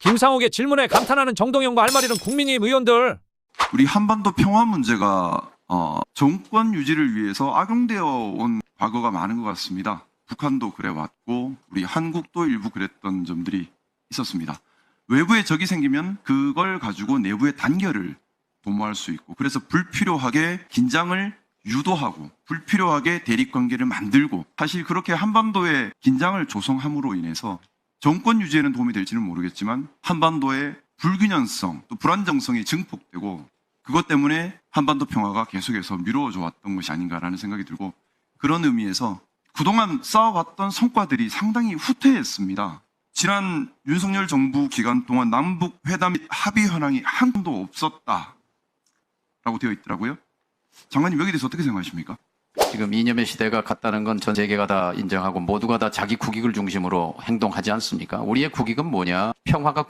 김상욱의 질문에 감탄하는 정동영과 할 말이는 국민의힘 의원들. 우리 한반도 평화 문제가 어, 정권 유지를 위해서 악용되어 온 과거가 많은 것 같습니다. 북한도 그래 왔고 우리 한국도 일부 그랬던 점들이 있었습니다. 외부에 적이 생기면 그걸 가지고 내부의 단결을 도모할 수 있고 그래서 불필요하게 긴장을 유도하고 불필요하게 대립 관계를 만들고 사실 그렇게 한반도에 긴장을 조성함으로 인해서 정권 유지에는 도움이 될지는 모르겠지만 한반도의 불균형성 또 불안정성이 증폭되고 그것 때문에 한반도 평화가 계속해서 미루어져 왔던 것이 아닌가라는 생각이 들고 그런 의미에서 그동안 쌓아왔던 성과들이 상당히 후퇴했습니다. 지난 윤석열 정부 기간 동안 남북 회담 및 합의 현황이 한 번도 없었다라고 되어 있더라고요. 장관님 여기에 대해서 어떻게 생각하십니까? 지금 이념의 시대가 갔다는 건 전 세계가 다 인정하고 모두가 다 자기 국익을 중심으로 행동하지 않습니까? 우리의 국익은 뭐냐? 평화가